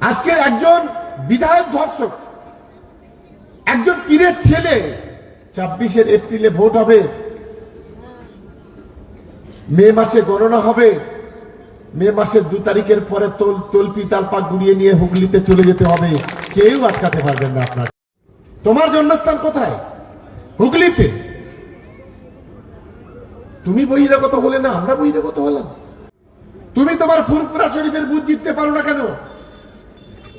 আজকের একজন বিধায়ক ধর্ষক, একজন পীরের ছেলে, ছাব্বিশের এপ্রিলে ভোট হবে, মে মাসে গণনা হবে, মে মাসের দু তারিখের পরে তোল, তলপি তালপা গুড়িয়ে নিয়ে হুগলিতে চলে যেতে হবে। কেউ আটকাতে পারবেন না আপনার। তোমার জন্মস্থান কোথায়? হুগলিতে। তুমি বহিরাগত হলে না, আমরা বহিরাগত হলাম। তুমি তোমার ফুরপুরা শরীফের বুথ জিততে পারো না কেন?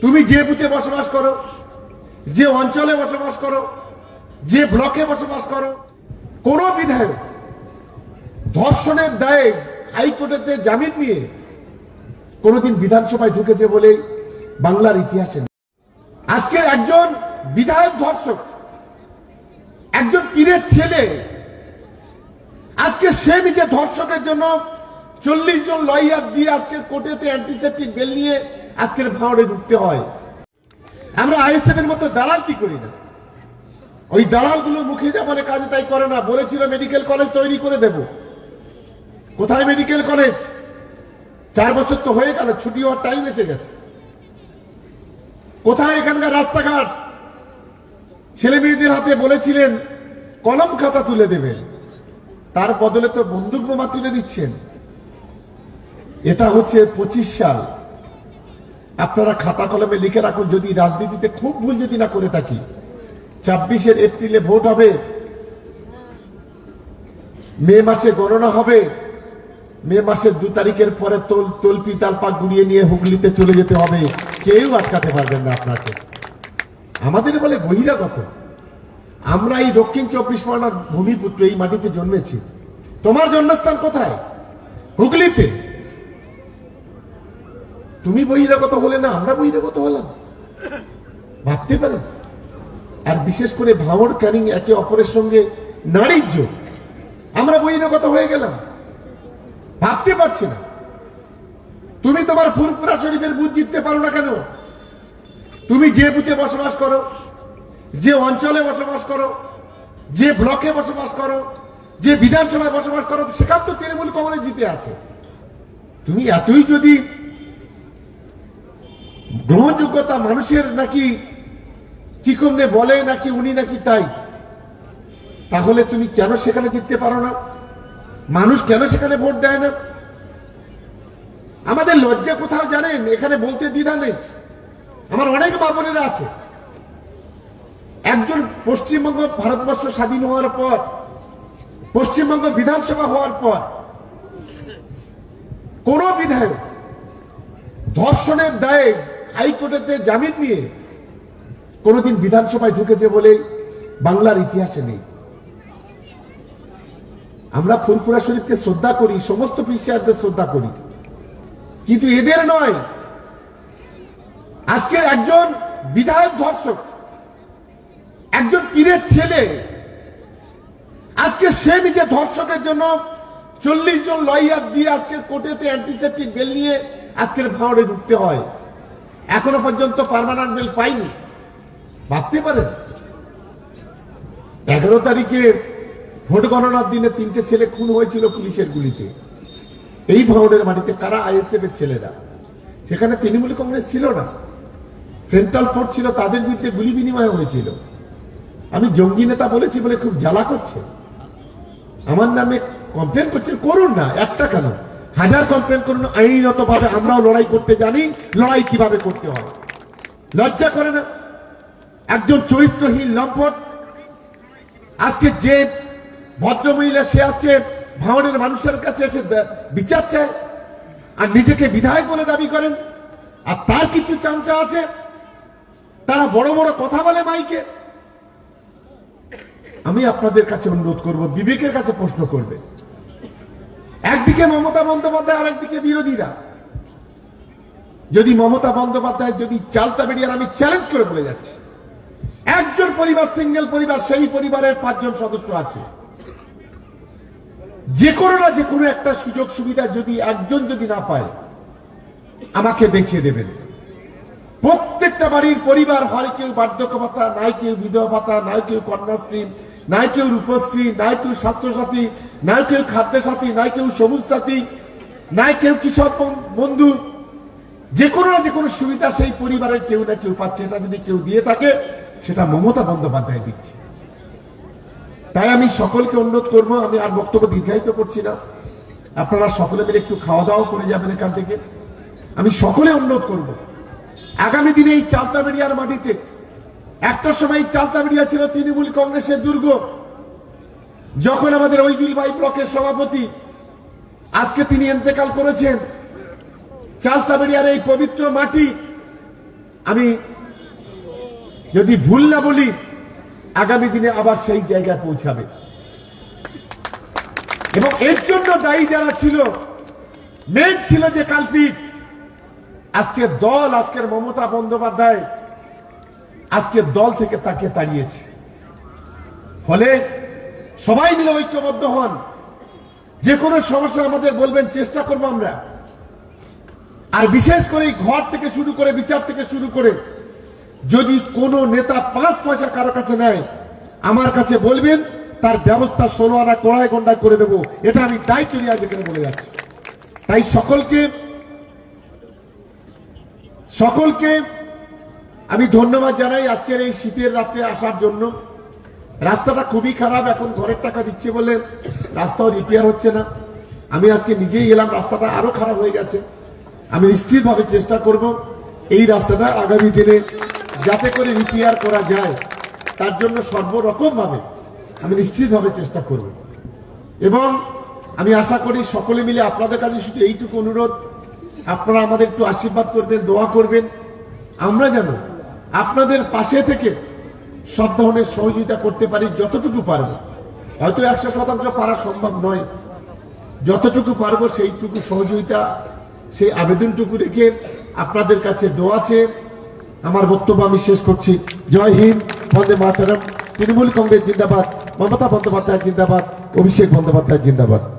তুমি যে বুথে বসবাস করো, যে অঞ্চলে বসবাস করো, যে ব্লকে বসবাস করো, কোন বিধায়ক ধর্ষণের দায়ে হাইকোর্টেতে জামিন নিয়ে কোনোদিন বিধানসভায় ঢুকেছে বলে বাংলার ইতিহাসে। আজকের একজন বিধায়ক ধর্ষক, একজন পীরের ছেলে, আজকে সে নিজে ধর্ষকের জন্য চল্লিশ জন লয়ার দিয়ে আজকের কোর্টেতে অ্যান্টিসেপ্টিক বেল নিয়ে আজকের ভাঁড়ে ঢুকতে হয়। আমরা আইএসএফ এর মতো দালাল কি করি না? ওই দালালগুলো মুখে যা বলে কাজে তাই করে না। বলেছিল মেডিকেল কলেজ তৈরি করে দেব। কোথায় মেডিকেল কলেজ চার বছর তো হয়ে গেল, ছুটি হওয়ার টাইম এসে গেছে। কোথায় এখানকার রাস্তাঘাট? ছেলে মেয়েদের হাতে বলেছিলেন, কলম খাতা তুলে দেবেন। তার বদলে তো বন্দুক বোমা তুলে দিচ্ছেন। এটা হচ্ছে পঁচিশ সাল। আপনারা খাতা কলমে লিখে রাখুন, যদি রাজনীতিতে খুব ভুল যদি না করে থাকি। ছাব্বিশের এপ্রিলে ভোট হবে। মে মাসে গণনা হবে। মে মাসের দু তারিখের পরে তোল, তলপি তালপা গুড়িয়ে নিয়ে হুগলিতে চলে যেতে হবে। কেউ আটকাতে পারবেন না আপনাকে। আমাদের বলে বহিরাগত। আমরা এই দক্ষিণ চব্বিশ পরগনার ভূমিপুত্র এই মাটিতে জন্মেছি। তোমার জন্মস্থান কোথায়? হুগলিতে। তুমি বহিরাগত হলে না, আমরা বহিরাগত হলাম ভাবতে পারেন আর বিশেষ করে ভাঙড়, ক্যানিং একে অপরের সঙ্গে নারীর আমরা বহিরাগত হয়ে গেলাম। ভাবতে পারছি না। তুমি তোমার ফুরপুরা শরীফের বুথ জিততে পারো না কেন? তুমি যে বুথে বসবাস করো, যে অঞ্চলে বসবাস করো, যে ব্লকে বসবাস করো, যে বিধানসভায় বসবাস করো, সেখান তো তৃণমূল কংগ্রেস জিতে আছে। তুমি এতই যদি গ্রহণযোগ্যতা মানুষের নাকি কি কমনে বলে, নাকি উনি নাকি তাই? তাহলে তুমি কেন সেখানে জিততে পারো না? মানুষ কেন সেখানে ভোট দেয় না? আমাদের লজ্জা কোথাও জানেন? এখানে বলতে দ্বিধা নেই। আমার অনেক মা বোনেরা আছে। একজন পশ্চিমবঙ্গ ভারতবর্ষ স্বাধীন হওয়ার পর, পশ্চিমবঙ্গ বিধানসভা হওয়ার পর, কোন বিধায়ক ধর্ষণের দায়ে হাইকোর্টেতে জামিন নিয়ে কোনোদিন বিধানসভায় ঢুকেছে বলে বাংলার ইতিহাসে নেই। আমরা ফুরপুরা শরীফকে শ্রদ্ধা করি, সমস্ত পিসারদের শ্রদ্ধা করি। কিন্তু এদের নয়। আজকের একজন বিধায়ক ধর্ষক, একজন পীরের ছেলে, আজকে সে নিজে ধর্ষকের জন্য চল্লিশ জন লয়ার দিয়ে আজকের কোর্টেতে অ্যান্টিসেপ্টিক বেল নিয়ে আজকের ভাঁড়ে ঢুকতে হয়। এখনও পর্যন্ত পার্মানেন্ট বেল পাইনি। ভাবতে পারেন? এগারো তারিখে ভোট গণনার দিনে তিনটে ছেলে খুন হয়েছিল পুলিশের গুলিতে। এই ভাঁড়ের মাটিতে কারা আইএসএফ এর ছেলেরা? সেখানে তৃণমূল কংগ্রেস ছিল না। সেন্ট্রাল ফোর্স ছিল, তাদের বিরুদ্ধে গুলি বিনিময় হয়েছিল। আমি জঙ্গি নেতা বলেছি বলে খুব জ্বালা করছে। আমার নামে কমপ্লেন করছেন করুন না, একটা কেন? হাজার কমপ্লেন করুন আইনত ভাবে আমরাও লড়াই করতে জানি, লড়াই কীভাবে করতে হয়। লজ্জা করে না? একজন চরিত্রহীন লম্পট, আজকে যে ভদ্রমহিলা, সে আজকে ভাঙনের মানুষের কাছে এসে বিচার চায় আর নিজেকে বিধায়ক বলে দাবি করেন, আর তার কিছু চামচা আছে। তারা বড় বড় কথা বলে মাইকে। আমি আপনাদের কাছে অনুরোধ করব, বিবেকের কাছে প্রশ্ন করবে একদিকে মমতা বন্দ্যোপাধ্যায়, আরেকদিকে বিরোধীরা। যদি মমতা বন্দ্যোপাধ্যায় যদি চালতা বেরিয়ার আমি চ্যালেঞ্জ করে বলে যাচ্ছি। একজন পরিবার সিঙ্গেল পরিবার, সেই পরিবারের পাঁচজন সদস্য আছে। যে কোনো না যে কোনো একটা সুযোগ সুবিধা যদি একজন যদি না পায়, আমাকে দেখিয়ে দেবেন। প্রত্যেকটা বাড়ির পরিবার, হয় কেউ বার্ধক্য ভাতা, নাই কেউ বিধবা ভাতা, নাই কেউ কন্যাশ্রী নাই কেউ রূপশ্রী নাই কেউ ছাত্রসাথী নাই কেউ খাদ্য সাথী নাই কেউ সবুজ সাথী নাই কেউ কৃষক বন্ধু যে কোনো না যে কোনো সুবিধা সেই পরিবারের কেউ না কেউ পাচ্ছে। এটা যদি কেউ দিয়ে থাকে, সেটা মমতা বন্দ্যোপাধ্যায় দিচ্ছে। তাই আমি সকলকে অনুরোধ করব, আমি আর বক্তব্য দীর্ঘায়িত করছি না। আপনারা সকলে মিলে একটু খাওয়া দাওয়া করে যাবেন এখান থেকে। আমি সকলে অনুরোধ করব, আগামী দিনে এই চালতা চালতাবেড়িয়ার মাটিতে একটা সময় চালতা চালতাবেড়িয়া ছিল তৃণমূল কংগ্রেসের দুর্গ। যখন আমাদের ঐবিল ভাই ব্লকের সভাপতি আজকে তিনি এন্তেকাল করেছেন চালতাবেড়িয়ার এই পবিত্র মাটি, আমি যদি ভুল না বলি, আগামী দিনে আবার সেই জায়গায় পৌঁছাবে। এবং এর জন্য দায়ী যারা ছিল মেন ছিল যে কালপিট আজকের দল, আজকের মমতা বন্দ্যোপাধ্যায় আজকের দল থেকে তাকে তাড়িয়েছে। ফলে সবাই মিলে ঐক্যবদ্ধ হন। যে কোনো সমস্যা আমাদের বলবেন, চেষ্টা করব আমরা। আর বিশেষ করে ঘর থেকে শুরু করে, বিচার থেকে শুরু করে, যদি কোন নেতা পাঁচ পয়সা কারও কাছে নেয়, আমার কাছে বলবেন, তার ব্যবস্থা ষোলো আনা কড়াই গন্ডায় করে দেবো। এটা আমি দায়িত্ব নিয়ে আজ এখানে বলে যাচ্ছি। তাই সকলকে সকলকে আমি ধন্যবাদ জানাই আজকের এই শীতের রাত্রে আসার জন্য। রাস্তাটা খুবই খারাপ, এখন ঘরের টাকা দিচ্ছে বলে রাস্তাও রিপেয়ার হচ্ছে না। আমি আজকে নিজেই এলাম, রাস্তাটা আরও খারাপ হয়ে গেছে। আমি নিশ্চিতভাবে চেষ্টা করব এই রাস্তাটা আগামী দিনে যাতে করে রিপেয়ার করা যায়, তার জন্য সর্বরকম ভাবে আমি নিশ্চিতভাবে চেষ্টা করব। এবং আমি আশা করি সকলে মিলে আপনাদের কাছে শুধু এইটুকু অনুরোধ, আপনারা আমাদের একটু আশীর্বাদ করবেন, দোয়া করবেন। আমরা যেন আপনাদের পাশে থেকে সব ধরনের সহযোগিতা করতে পারি যতটুকু পারব। হয়তো একশো শতাংশ পারা সম্ভব নয়। যতটুকু পারব সেইটুকু সহযোগিতা, সেই আবেদনটুকু রেখে আপনাদের কাছে দোয়া চেয়ে আমার বক্তব্য আমি শেষ করছি। জয় হিন্দ, বন্দে মাতারাম। তৃণমূল কংগ্রেস জিন্দাবাদ, মমতা বন্দ্যোপাধ্যায় জিন্দাবাদ, অভিষেক বন্দ্যোপাধ্যায় জিন্দাবাদ।